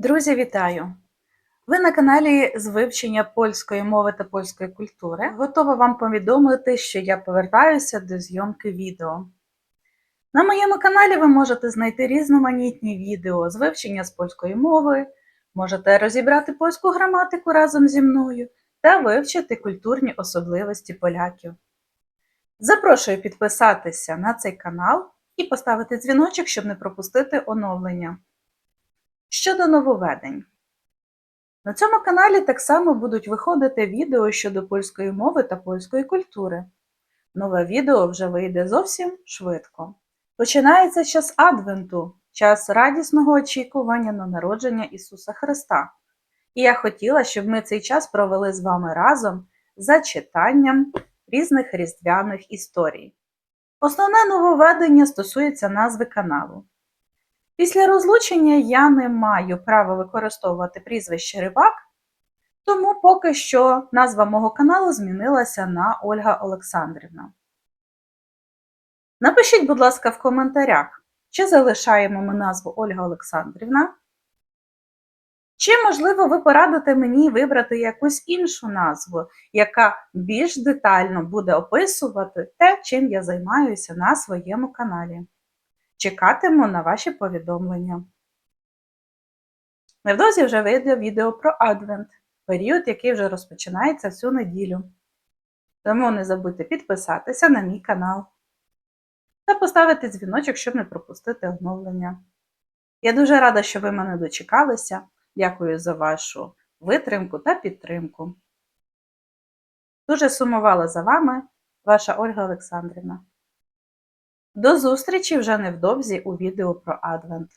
Друзі, вітаю! Ви на каналі з вивчення польської мови та польської культури. Готова вам повідомити, що я повертаюся до зйомки відео. На моєму каналі ви можете знайти різноманітні відео з вивчення з польської мови, можете розібрати польську граматику разом зі мною та вивчити культурні особливості поляків. Запрошую підписатися на цей канал і поставити дзвіночок, щоб не пропустити оновлення. Щодо нововведень. На цьому каналі так само будуть виходити відео щодо польської мови та польської культури. Нове відео вже вийде зовсім швидко. Починається час Адвенту, час радісного очікування на народження Ісуса Христа. І я хотіла, щоб ми цей час провели з вами разом за читанням різних різдвяних історій. Основне нововведення стосується назви каналу. Після розлучення я не маю права використовувати прізвище Рибак, тому поки що назва мого каналу змінилася на Ольга Олександрівна. Напишіть, будь ласка, в коментарях, чи залишаємо ми назву Ольга Олександрівна, чи, можливо, ви порадите мені вибрати якусь іншу назву, яка більш детально буде описувати те, чим я займаюся на своєму каналі. Чекатиму на ваші повідомлення. Невдовзі вже вийде відео про Адвент, період, який вже розпочинається в цю неділю. Тому не забудьте підписатися на мій канал та поставити дзвіночок, щоб не пропустити оновлення. Я дуже рада, що ви мене дочекалися. Дякую за вашу витримку та підтримку. Дуже сумувала за вами, ваша Ольга Олександрівна. До зустрічі вже невдовзі у відео про Адвент.